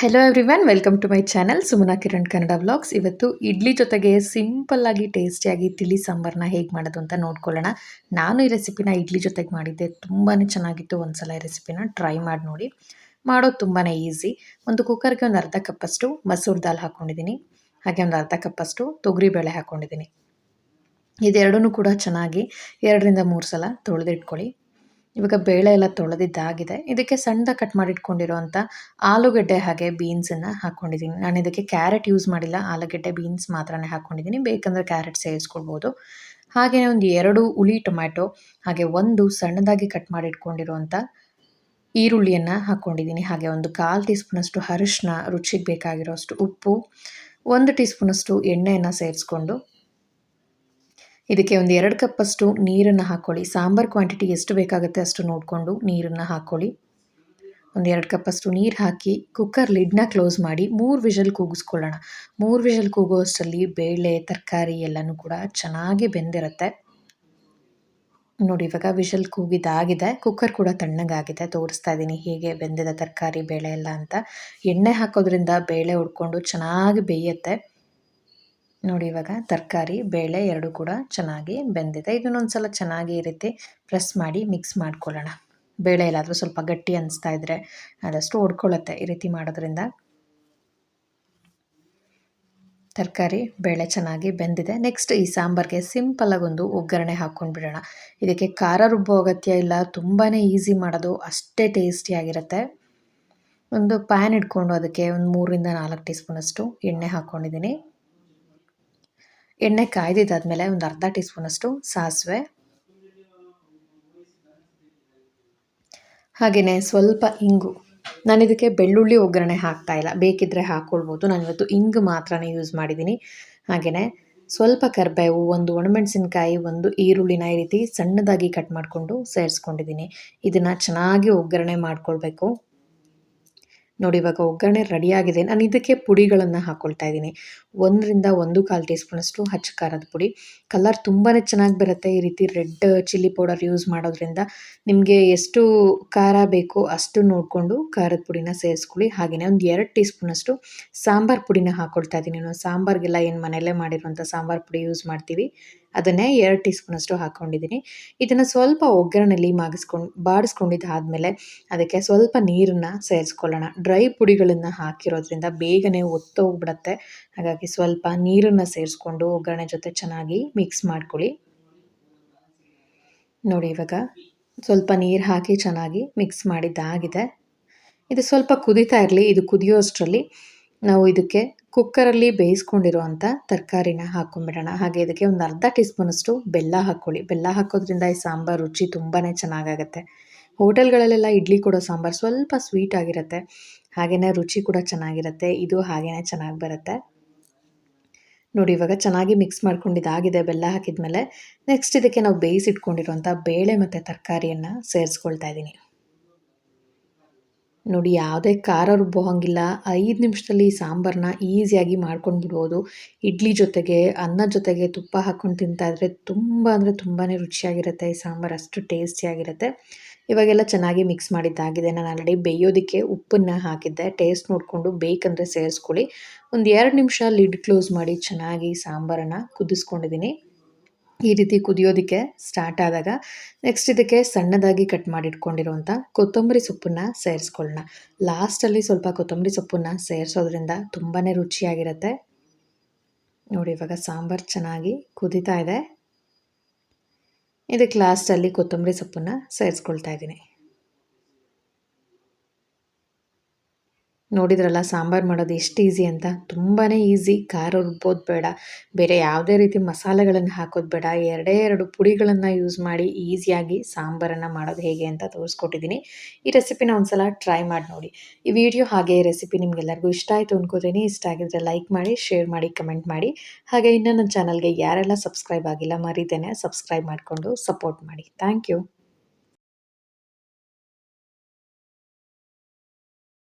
Hello everyone welcome to my channel Sumana Kiran Kannada vlogs ಇವತ್ತು ಇಡ್ಲಿ ಜೊತೆಗೆ simple ಆಗಿ ಟೇಸ್ಟಿಯಾಗಿ ತಿಳಿ ಸಾಂಬಾರನ್ನ ಹೇಗೆ ಮಾಡೋದು ಅಂತ ನೋಡ್ಕೊಳ್ಳೋಣ. ನಾನು ಈ ರೆಸಿಪಿನ ಇಡ್ಲಿ ಜೊತೆಗೆ ಮಾಡಿದ್ದೆ ತುಂಬಾ ಚೆನ್ನಾಗಿತ್ತು. ಒಂದ್ಸಲ ಈ ರೆಸಿಪಿನ ಟ್ರೈ ಮಾಡಿ ನೋಡಿ. ಮಾಡೋದು ತುಂಬಾ ಈಸಿ ಒಂದು ಕುಕ್ಕರ್ಗೆ ಒಂದು ಅರ್ಧ ಕಪ್ಪಷ್ಟು ಮಸೂರ್ ದಾಲ್ ಹಾಕ್ಕೊಂಡಿದ್ದೀನಿ ಹಾಗೆ ಒಂದು ಅರ್ಧ ಕಪ್ಪಷ್ಟು ತೊಗರಿಬೇಳೆ ಹಾಕ್ಕೊಂಡಿದ್ದೀನಿ ಇದೆರಡೂ ಕೂಡ ಚೆನ್ನಾಗಿ ಎರಡರಿಂದ ಮೂರು ಸಲ ತೊಳೆದಿಟ್ಕೊಳ್ಳಿ. ಇವಾಗ ಬೇಳೆ ಎಲ್ಲ ತೊಳೆದಿದ್ದಾಗಿದೆ. ಇದಕ್ಕೆ ಸಣ್ಣದಾಗಿ ಕಟ್ ಮಾಡಿಟ್ಕೊಂಡಿರೋವಂಥ ಆಲೂಗಡ್ಡೆ ಹಾಗೆ ಬೀನ್ಸನ್ನು ಹಾಕ್ಕೊಂಡಿದ್ದೀನಿ ನಾನು ಇದಕ್ಕೆ ಕ್ಯಾರೆಟ್ ಯೂಸ್ ಮಾಡಿಲ್ಲ. ಆಲೂಗಡ್ಡೆ ಬೀನ್ಸ್ ಮಾತ್ರನೇ ಹಾಕ್ಕೊಂಡಿದ್ದೀನಿ ಬೇಕಂದರೆ ಕ್ಯಾರೆಟ್ ಸೇರಿಸ್ಕೊಳ್ಬೋದು. ಹಾಗೆಯೇ ಒಂದು ಎರಡು ಹುಳಿ ಟೊಮ್ಯಾಟೊ, ಹಾಗೆ ಒಂದು ಸಣ್ಣದಾಗಿ ಕಟ್ ಮಾಡಿಟ್ಕೊಂಡಿರುವಂಥ ಈರುಳ್ಳಿಯನ್ನು ಹಾಕ್ಕೊಂಡಿದ್ದೀನಿ ಹಾಗೆ ಒಂದು ಕಾಲು ಟೀ ಸ್ಪೂನಷ್ಟು ಅರಿಶಿನ ರುಚಿಗೆ ಬೇಕಾಗಿರೋಷ್ಟು ಉಪ್ಪು, ಒಂದು ಟೀ ಸ್ಪೂನಷ್ಟು ಎಣ್ಣೆಯನ್ನು ಸೇರಿಸ್ಕೊಂಡು ಇದಕ್ಕೆ ಒಂದು ಎರಡು ಕಪ್ಪಷ್ಟು ನೀರನ್ನು ಹಾಕ್ಕೊಳ್ಳಿ ಸಾಂಬಾರು ಕ್ವಾಂಟಿಟಿ ಎಷ್ಟು ಬೇಕಾಗುತ್ತೆ ಅಷ್ಟು ನೋಡಿಕೊಂಡು ನೀರನ್ನು ಹಾಕ್ಕೊಳ್ಳಿ ಒಂದು ಎರಡು ಕಪ್ಪಷ್ಟು ನೀರು ಹಾಕಿ ಕುಕ್ಕರ್ ಲಿಡ್ನ ಕ್ಲೋಸ್ ಮಾಡಿ ಮೂರು ವಿಷಲ್ ಕೂಗಿಸ್ಕೊಳ್ಳೋಣ. ಮೂರು ವಿಷಲ್ ಕೂಗುವಷ್ಟರಲ್ಲಿ ಬೇಳೆ, ತರಕಾರಿ ಎಲ್ಲನೂ ಕೂಡ ಚೆನ್ನಾಗಿ ಬೆಂದಿರುತ್ತೆ. ನೋಡಿ, ಇವಾಗ ವಿಷಲ್ ಕೂಗಿದಾಗಿದೆ. ಕುಕ್ಕರ್ ಕೂಡ ತಣ್ಣಗಾಗಿದೆ. ತೋರಿಸ್ತಾ ಇದ್ದೀನಿ ಹೇಗೆ ಬೆಂದಿದೆ ತರಕಾರಿ, ಬೇಳೆ ಎಲ್ಲ ಅಂತ. ಎಣ್ಣೆ ಹಾಕೋದ್ರಿಂದ ಬೇಳೆ ಉಡ್ಕೊಂಡು ಚೆನ್ನಾಗಿ ಬೇಯುತ್ತೆ. ನೋಡಿ ಇವಾಗ ತರಕಾರಿ, ಬೇಳೆ ಎರಡು ಕೂಡ ಚೆನ್ನಾಗಿ ಬೆಂದಿದೆ. ಇದನ್ನೊಂದು ಸಲ ಚೆನ್ನಾಗಿ ಈ ರೀತಿ ಪ್ರೆಸ್ ಮಾಡಿ ಮಿಕ್ಸ್ ಮಾಡ್ಕೊಳ್ಳೋಣ. ಬೇಳೆ ಎಲ್ಲಾದರೂ ಸ್ವಲ್ಪ ಗಟ್ಟಿ ಅನಿಸ್ತಾ ಇದ್ದರೆ ಅದಷ್ಟು ಹೊಡ್ಕೊಳ್ಳುತ್ತೆ ಈ ರೀತಿ ಮಾಡೋದ್ರಿಂದ. ತರಕಾರಿ, ಬೇಳೆ ಚೆನ್ನಾಗಿ ಬೆಂದಿದೆ. ನೆಕ್ಸ್ಟ್ ಈ ಸಾಂಬಾರಿಗೆ ಸಿಂಪಲಾಗಿ ಒಂದು ಒಗ್ಗರಣೆ ಹಾಕ್ಕೊಂಡು ಬಿಡೋಣ. ಇದಕ್ಕೆ ಖಾರ ರುಬ್ಬೋ ಅಗತ್ಯ ಇಲ್ಲ. ತುಂಬಾ ಈಸಿ ಮಾಡೋದು. ಅಷ್ಟೇ ಟೇಸ್ಟಿಯಾಗಿರುತ್ತೆ ಒಂದು ಪ್ಯಾನ್ ಇಟ್ಕೊಂಡು ಅದಕ್ಕೆ ಒಂದು ಮೂರರಿಂದ ನಾಲ್ಕು ಟೀ ಸ್ಪೂನಷ್ಟು ಎಣ್ಣೆ ಹಾಕ್ಕೊಂಡಿದ್ದೀನಿ ಎಣ್ಣೆ ಕಾಯ್ದಿದ್ದಾದಮೇಲೆ ಒಂದು ಅರ್ಧ ಟೀ ಸ್ಪೂನಷ್ಟು ಸಾಸಿವೆ. ಹಾಗೆಯೇ ಸ್ವಲ್ಪ ಇಂಗು. ನಾನು ಇದಕ್ಕೆ ಬೆಳ್ಳುಳ್ಳಿ ಒಗ್ಗರಣೆ ಹಾಕ್ತಾ ಇಲ್ಲ. ಬೇಕಿದ್ದರೆ ಹಾಕ್ಕೊಳ್ಬೋದು ನಾನು ಇವತ್ತು ಇಂಗು ಮಾತ್ರನೇ ಯೂಸ್ ಮಾಡಿದ್ದೀನಿ. ಹಾಗೆಯೇ ಸ್ವಲ್ಪ ಕರಿಬೇವು, ಒಂದು ಒಣಮೆಣಸಿನ್ಕಾಯಿ, ಒಂದು ಈರುಳ್ಳಿನ ಈ ರೀತಿ ಸಣ್ಣದಾಗಿ ಕಟ್ ಮಾಡಿಕೊಂಡು ಸೇರಿಸ್ಕೊಂಡಿದ್ದೀನಿ. ಇದನ್ನು ಚೆನ್ನಾಗಿ ಒಗ್ಗರಣೆ ಮಾಡ್ಕೊಳ್ಬೇಕು. ನೋಡಿ, ಇವಾಗ ಒಗ್ಗರಣೆ ರೆಡಿಯಾಗಿದೆ. ನಾನು ಇದಕ್ಕೆ ಪುಡಿಗಳನ್ನು ಹಾಕ್ಕೊಳ್ತಾ ಇದ್ದೀನಿ. ಒಂದರಿಂದ ಒಂದು ಕಾಲು ಟೀ ಸ್ಪೂನಷ್ಟು ಹಚ್ಚ ಖಾರದ ಪುಡಿ. ಕಲರ್ ತುಂಬಾ ಚೆನ್ನಾಗಿ ಬರುತ್ತೆ. ಈ ರೀತಿ ರೆಡ್ ಚಿಲ್ಲಿ ಪೌಡರ್ ಯೂಸ್ ಮಾಡೋದ್ರಿಂದ ನಿಮಗೆ ಎಷ್ಟು ಖಾರ ಬೇಕೋ ಅಷ್ಟು ನೋಡಿಕೊಂಡು ಖಾರದ ಪುಡಿನ ಸೇರಿಸ್ಕೊಳ್ಳಿ. ಹಾಗೆಯೇ ಒಂದು ಎರಡು ಟೀ ಸ್ಪೂನಷ್ಟು ಸಾಂಬಾರು ಪುಡಿನ ಹಾಕ್ಕೊಳ್ತಾ ಇದ್ದೀನಿ. ನಾನು ಸಾಂಬಾರಿಗೆಲ್ಲ ಏನು ಮನೆಯಲ್ಲೇ ಮಾಡಿರುವಂಥ ಸಾಂಬಾರು ಪುಡಿ ಯೂಸ್ ಮಾಡ್ತೀವಿ. ಅದನ್ನೇ ಎರಡು ಟೀ ಸ್ಪೂನಷ್ಟು ಹಾಕ್ಕೊಂಡಿದ್ದೀನಿ ಇದನ್ನು ಸ್ವಲ್ಪ ಒಗ್ಗರಣೆಯಲ್ಲಿ ಮಾಗಿಸ್ಕೊಂಡು ಬಾಡಿಸ್ಕೊಂಡಿದ್ದಾದಮೇಲೆ ಅದಕ್ಕೆ ಸ್ವಲ್ಪ ನೀರನ್ನು ಸೇರಿಸ್ಕೊಳ್ಳೋಣ. ಡ್ರೈ ಪುಡಿಗಳನ್ನು ಹಾಕಿರೋದ್ರಿಂದ ಬೇಗನೆ ಒತ್ತೋಗ್ಬಿಡತ್ತೆ. ಹಾಗಾಗಿ ಸ್ವಲ್ಪ ನೀರನ್ನು ಸೇರಿಸ್ಕೊಂಡು ಒಗ್ಗರಣೆ ಜೊತೆ ಚೆನ್ನಾಗಿ ಮಿಕ್ಸ್ ಮಾಡ್ಕೊಳ್ಳಿ. ನೋಡಿ ಇವಾಗ ಸ್ವಲ್ಪ ನೀರು ಹಾಕಿ ಚೆನ್ನಾಗಿ ಮಿಕ್ಸ್ ಮಾಡಿದ್ದಾಗಿದೆ. ಇದು ಸ್ವಲ್ಪ ಕುದೀತಾ ಇರಲಿ, ಇದು ಕುದಿಯೋಷ್ಟರಲ್ಲಿ ನಾವು ಇದಕ್ಕೆ ಕುಕ್ಕರಲ್ಲಿ ಬೇಯಿಸ್ಕೊಂಡಿರುವಂಥ ತರಕಾರಿನ ಹಾಕ್ಕೊಂಬಿಡೋಣ. ಹಾಗೆ ಇದಕ್ಕೆ ಒಂದು ಅರ್ಧ ಟೀ ಸ್ಪೂನಷ್ಟು ಬೆಲ್ಲ ಹಾಕ್ಕೊಳ್ಳಿ. ಬೆಲ್ಲ ಹಾಕೋದ್ರಿಂದ ಈ ಸಾಂಬಾರು ರುಚಿ ತುಂಬಾ ಚೆನ್ನಾಗಾಗತ್ತೆ. ಹೋಟೆಲ್ಗಳಲ್ಲೆಲ್ಲ ಇಡ್ಲಿ ಕೊಡೋ ಸಾಂಬಾರು ಸ್ವಲ್ಪ ಸ್ವೀಟ್ ಆಗಿರುತ್ತೆ. ಹಾಗೆಯೇ ರುಚಿ ಕೂಡ ಚೆನ್ನಾಗಿರುತ್ತೆ. ಇದು ಹಾಗೆಯೇ ಚೆನ್ನಾಗಿ ಬರುತ್ತೆ. ನೋಡಿ, ಇವಾಗ ಚೆನ್ನಾಗಿ ಮಿಕ್ಸ್ ಮಾಡ್ಕೊಂಡಿದ್ದಾಗಿದೆ ಬೆಲ್ಲ ಹಾಕಿದ್ಮೇಲೆ ನೆಕ್ಸ್ಟ್ ಇದಕ್ಕೆ ನಾವು ಬೇಯಿಸಿಟ್ಕೊಂಡಿರುವಂಥ ಬೇಳೆ ಮತ್ತು ತರಕಾರಿಯನ್ನು ಸೇರಿಸ್ಕೊಳ್ತಾ ಇದ್ದೀನಿ. ನೋಡಿ, ಯಾವುದೇ ಖಾರ ರುಬ್ಬೋ ಹಾಗಿಲ್ಲ ಐದು ನಿಮಿಷದಲ್ಲಿ ಸಾಂಬಾರನ್ನ ಈಸಿಯಾಗಿ ಮಾಡ್ಕೊಂಡು ಬಿಡ್ಬೋದು ಇಡ್ಲಿ ಜೊತೆಗೆ, ಅನ್ನ ಜೊತೆಗೆ ತುಪ್ಪ ಹಾಕ್ಕೊಂಡು ತಿಂತಾಯಿದ್ರೆ ತುಂಬ ಅಂದರೆ ತುಂಬಾ ರುಚಿಯಾಗಿರುತ್ತೆ. ಈ ಸಾಂಬಾರು ಅಷ್ಟು ಟೇಸ್ಟಿಯಾಗಿರುತ್ತೆ. ಇವಾಗೆಲ್ಲ ಚೆನ್ನಾಗಿ ಮಿಕ್ಸ್ ಮಾಡಿದ್ದಾಗಿದೆ. ನಾನು ಆಲ್ರೆಡಿ ಬೇಯೋದಕ್ಕೆ ಉಪ್ಪನ್ನು ಹಾಕಿದ್ದೆ. ಟೇಸ್ಟ್ ನೋಡಿಕೊಂಡು ಬೇಕಂದರೆ ಸೇರಿಸ್ಕೊಳ್ಳಿ. ಒಂದು ಎರಡು ನಿಮಿಷ ಲಿಡ್ ಕ್ಲೋಸ್ ಮಾಡಿ ಚೆನ್ನಾಗಿ ಸಾಂಬಾರನ್ನು ಕುದಿಸ್ಕೊಂಡಿದ್ದೀನಿ. ಈ ರೀತಿ ಕುದಿಯೋದಕ್ಕೆ ಸ್ಟಾರ್ಟ್ ಆದಾಗ ನೆಕ್ಸ್ಟ್ ಇದಕ್ಕೆ ಸಣ್ಣದಾಗಿ ಕಟ್ ಮಾಡಿಟ್ಕೊಂಡಿರುವಂಥ ಕೊತ್ತಂಬರಿ ಸೊಪ್ಪನ್ನು ಸೇರಿಸ್ಕೊಳ್ಳೋಣ ಲಾಸ್ಟಲ್ಲಿ ಸ್ವಲ್ಪ ಕೊತ್ತಂಬರಿ ಸೊಪ್ಪನ್ನು ಸೇರಿಸೋದ್ರಿಂದ ತುಂಬಾ ರುಚಿಯಾಗಿರುತ್ತೆ. ನೋಡಿ, ಇವಾಗ ಸಾಂಬಾರು ಚೆನ್ನಾಗಿ ಕುದೀತಾ ಇದೆ. ಇದಕ್ಕೆ ಲಾಸ್ಟಲ್ಲಿ ಕೊತ್ತಂಬರಿ ಸೊಪ್ಪನ್ನು ಸೇರಿಸ್ಕೊಳ್ತಾ ಇದ್ದೀನಿ. ನೋಡಿದ್ರಲ್ಲ, ಸಾಂಬಾರು ಮಾಡೋದು ಎಷ್ಟು ಈಸಿ ಅಂತ. ತುಂಬಾ ಈಸಿ ಖಾರ ರುಬ್ಬೋದು ಬೇಡ. ಬೇರೆ ಯಾವುದೇ ರೀತಿ ಮಸಾಲೆಗಳನ್ನು ಹಾಕೋದು ಬೇಡ. ಎರಡೇ ಎರಡು ಪುಡಿಗಳನ್ನು ಯೂಸ್ ಮಾಡಿ ಈಸಿಯಾಗಿ ಸಾಂಬಾರನ್ನು ಮಾಡೋದು ಹೇಗೆ ಅಂತ ತೋರಿಸ್ಕೊಟ್ಟಿದ್ದೀನಿ ಈ ರೆಸಿಪಿನ ಒಂದ್ಸಲ ಟ್ರೈ ಮಾಡಿ ನೋಡಿ. ಈ ವಿಡಿಯೋ ಹಾಗೆ ರೆಸಿಪಿ ನಿಮಗೆಲ್ಲರಿಗೂ ಇಷ್ಟ ಆಯಿತು ಅಂದ್ಕೋತೀನಿ ಇಷ್ಟ ಆಗಿದ್ರೆ ಲೈಕ್ ಮಾಡಿ ಶೇರ್ ಮಾಡಿ ಕಮೆಂಟ್ ಮಾಡಿ. ಹಾಗೆ ಇನ್ನೂ ನನ್ನ ಚಾನಲ್ಗೆ ಯಾರೆಲ್ಲ ಸಬ್ಸ್ಕ್ರೈಬ್ ಆಗಿಲ್ಲ ಮರೀದೇನೆ ಸಬ್ಸ್ಕ್ರೈಬ್ ಮಾಡಿಕೊಂಡು ಸಪೋರ್ಟ್ ಮಾಡಿ. Thank you